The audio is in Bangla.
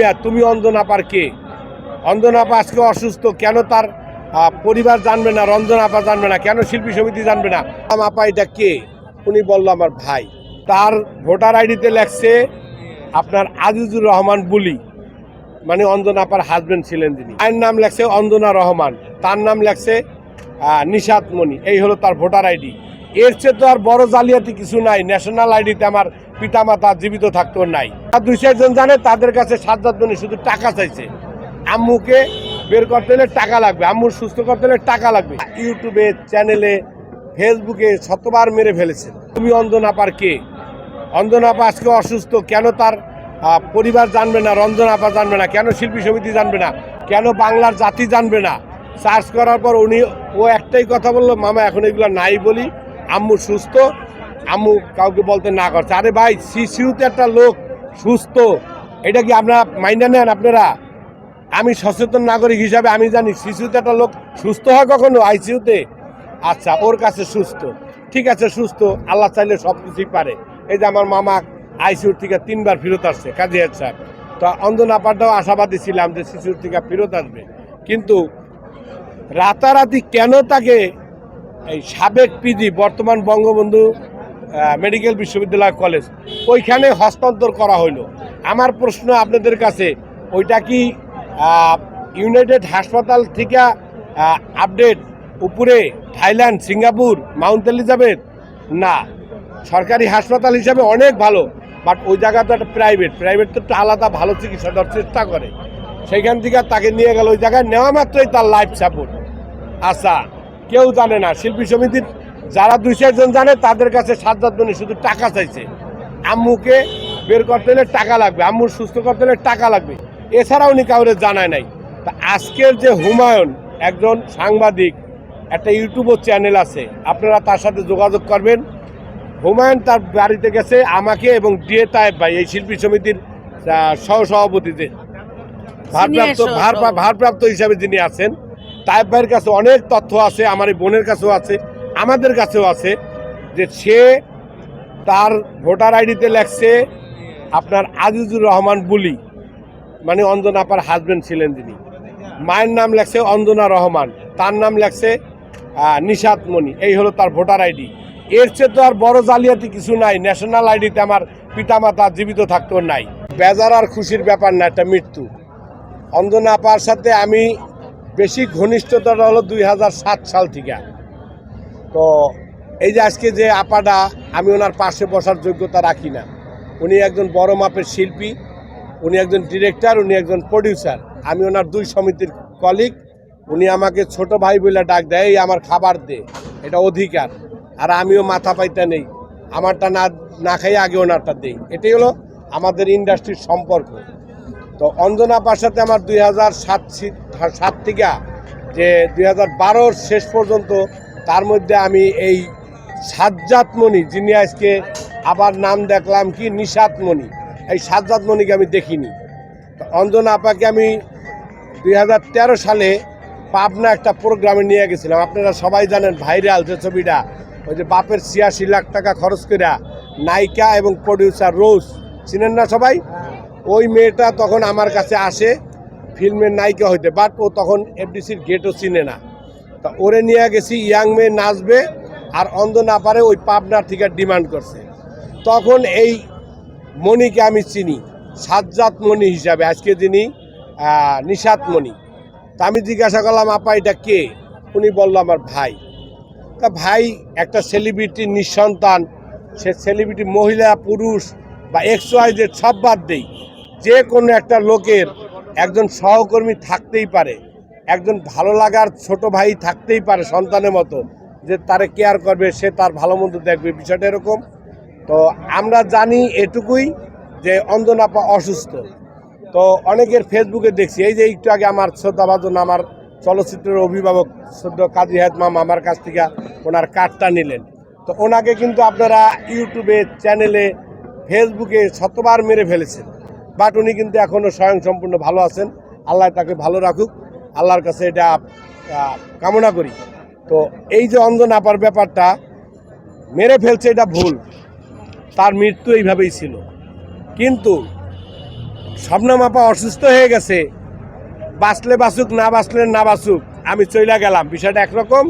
মিয়া, তুমি অঞ্জনাপার কে? অঞ্জনাপা আজকে অসুস্থ, কেন তার পরিবার জানবে না রঞ্জন আপা জানবে না, কেন শিল্পী সমিতি জানবে না? আপা এটা কে? উনি বলল আমার ভাই। তার ভোটার আইডিতে লেখছে, আপনার আজিজুর রহমান বুলি। মানে অঞ্জনা আপার হাজবেন্ড ছিলেন তিনি। আয়ের নাম লেখছে অঞ্জনা রহমান। তার নাম লেখছে নিশাত মণি এই হলো তার ভোটার আইডি। এর চেয়ে তো আর বড় জালিয়াতি কিছু নাই। ন্যাশনাল আইডিতে আমার পিতামাতা জীবিত থাকতো নাই। আর দুই চারজন জানে তাদের কাছে সাজ্জাদ মণি শুধু টাকা চাইছে। আম্মুকে বের করতে হলে টাকা লাগবে। আম্মুর সুস্থ করতে হলে টাকা লাগবে। ইউটিউবে, চ্যানেলে, ফেসবুকে শতবার মেরে ফেলেছে। তুমি অঞ্জনা আপার কে? অঞ্জন আপা আজকে অসুস্থ। কেন তার পরিবার জানবে না রঞ্জন আপা জানবে না? কেন শিল্পী সমিতি জানবে না? কেন বাংলার জাতি জানবে না? সার্চ করার পর উনি, ও একটাই কথা বলল, মামা, এখন এগুলো নাই বলি। আম্মু সুস্থ, আম্মু কাউকে বলতে না করছে। আরে ভাই, শিশুতে একটা লোক সুস্থ, এটা কি আপনারা মাইনা নেন আপনারা? আমি সচেতন নাগরিক হিসাবে আমি জানি শিশুতে একটা লোক সুস্থ হয় কখনো আইসিউতে আচ্ছা ওর কাছে সুস্থ। ঠিক আছে, সুস্থ, আল্লাহ চাইলে সব কিছুই পারে। এই যে আমার মামা আইসিউর থেকে তিনবার ফেরত আসছে, কাজী স্যার। তো অঞ্জন আপারটাও আশাবাদী ছিলাম যে শিশুর থেকে ফেরত আসবে। কিন্তু রাতারাতি কেন তাকে এই সাবেক পিজি, বর্তমান বঙ্গবন্ধু মেডিকেল বিশ্ববিদ্যালয় কলেজ, ওইখানে হস্তান্তর করা হইল। আমার প্রশ্ন আপনাদের কাছে, ওইটা কি ইউনাইটেড হাসপাতাল থেকে আপডেট উপরে থাইল্যান্ড, সিঙ্গাপুর, মাউন্ট এলিজাবেথ? না। সরকারি হাসপাতাল হিসাবে অনেক ভালো, বাট ওই জায়গা তো একটা প্রাইভেট প্রাইভেট তো একটা আলাদা ভালো চিকিৎসা দেওয়ার চেষ্টা করে। সেইখান থেকে তাকে নিয়ে গেল ওই জায়গায়, নেওয়া মাত্রই তার লাইফ সাপোর্ট আচ্ছা কেউ জানে না। শিল্পী সমিতির যারা দুই চারজন জানে তাদের কাছে সাজ্জাদ মনি শুধু টাকা চাইছে। আম্মুকে বের করতে হলে টাকা লাগবে আম্মুর সুস্থ করতে হলে টাকা লাগবে। এছাড়া উনি কাউরে জানায় নাই। তা আজকের যে হুমায়ুন একজন সাংবাদিক একটা ইউটিউব চ্যানেল আছে আপনারা তার সাথে যোগাযোগ করবেন। হুমায়ুন তার বাড়িতে গেছে আমাকে এবং ডিএ তায়েব ভাই এই শিল্পী সমিতির সহসভাপতিতে ভারপ্রাপ্ত। ভারপ্রাপ্ত হিসাবে যিনি আছেন তায়েব ভাইয়ের কাছে অনেক তথ্য আছে আমার এই বোনের কাছেও আছে আমাদের কাছেও আছে যে সে তার ভোটার আইডিতে লেখছে আপনার আজিজুর রহমান বুলি মানে অঞ্জনা আপার হাজবেন্ড ছিলেন তিনি। মায়ের নাম লেখছে অঞ্জনা রহমান তার নাম লেখছে আহ, নিশাত মণি এই হলো তার ভোটার আইডি। এর চেয়ে তো আর বড় জালিয়াতি কিছু নাই ন্যাশনাল আইডিতে আমার পিতামাতা জীবিত থাকতো নাই। বেজার আর খুশির ব্যাপার না একটা মৃত্যু। অঞ্জনা আপার সাথে আমি বেশি ঘনিষ্ঠতাটা হলো দুই হাজার সাত সাল থেকে। তো এই যে আজকে যে আপাটা, আমি ওনার পাশে বসার যোগ্যতা রাখি না। উনি একজন বড় মাপের শিল্পী, উনি একজন ডিরেক্টর, উনি একজন প্রডিউসার। আমি ওনার দুই সমিতির কলিগ, উনি আমাকে ছোট ভাই বলে ডাক দেয়, "এই আমার খাবার দে, এটা অধিকার। আর আমিও মাথা পাইতে নেই। আমারটা না না খাই আগে ওনারটা দেই। এটাই হলো আমাদের ইন্ডাস্ট্রির সম্পর্ক। তো অঞ্জনা আপার সাথে আমার দুই হাজার সাত সাত থেকে যে দুই হাজার শেষ পর্যন্ত তার মধ্যে আমি এই সাজ্জাতমণি যিনি আজকে আবার নাম দেখলাম কি নিশাতমণি, এই সাজ্জাতমণিকে আমি দেখিনি। অঞ্জনা আপাকে আমি দুই হাজার তেরো সালে পাবনা একটা প্রোগ্রামে নিয়ে গেছিলাম। আপনারা সবাই জানেন ভাইরাল যে ছবিটা, ওই যে বাপের ছিয়াশি লাখ টাকা খরচ করে নায়িকা এবং প্রডিউসার রোজ, চিনেন না সবাই? ওই মেয়েটা তখন আমার কাছে আসে ফিল্মের নায়িকা হইতে বাট ও তখন এফডিসির গেটও চিনে না। তা ওরে নিয়ে গেছি ইয়াং মেয়ে নাচবে আর অন্ধ না পারে ওই পাবনার থেকে ডিমান্ড করছে। তখন এই মণিকে আমি চিনি সাজ্জাত মণি হিসাবে আজকে আহ, নিশাত মণি। তা আমি জিজ্ঞাসা করলাম আপা এটা কে? উনি বলল আমার ভাই। তা ভাই একটা সেলিব্রিটি নিঃসন্তান সে সেলিব্রিটি মহিলা পুরুষ বা এক্স সব বাদ দেই। যে কোনো একটা লোকের একজন সহকর্মী থাকতেই পারে, একজন ভালো লাগার ছোট ভাই থাকতেই পারে সন্তানের মতো, যে তারে কেয়ার করবে, সে তার ভালো মন্দ দেখবে, বিষয়টা এরকম। তো আমরা জানি এটুকুই যে অঞ্জনাপা অসুস্থ। তো অনেকের ফেসবুকে দেখছি, এই যে একটু আগে আমার শ্রদ্ধাভাজন, আমার চলচ্চিত্রের অভিভাবক শ্রদ্ধ কাজী হায়াত মাম আমার কাছ থেকে ওনার কার্ডটা নিলেন। তো ওনাকে কিন্তু আপনারা ইউটিউবে চ্যানেলে ফেসবুকে শতবার মেরে ফেলেছেন। বাট উনি কিন্তু এখনও স্বয়ংসম্পূর্ণ ভালো আছেন। আল্লাহ তাকে ভালো রাখুক, আল্লাহর কাছে এটা কামনা করি। তো এই যে অন্ধ নাপার ব্যাপারটা, মেরে ফেলছে এটা ভুল। তার মৃত্যু এইভাবেই ছিল। কিন্তু স্বপ্ন মাপা অসুস্থ হয়ে গেছে। বাঁচলে বাঁচুক, না বাঁচলে না বাঁচুক, আমি চইলা গেলাম। বিষয়টা একরকম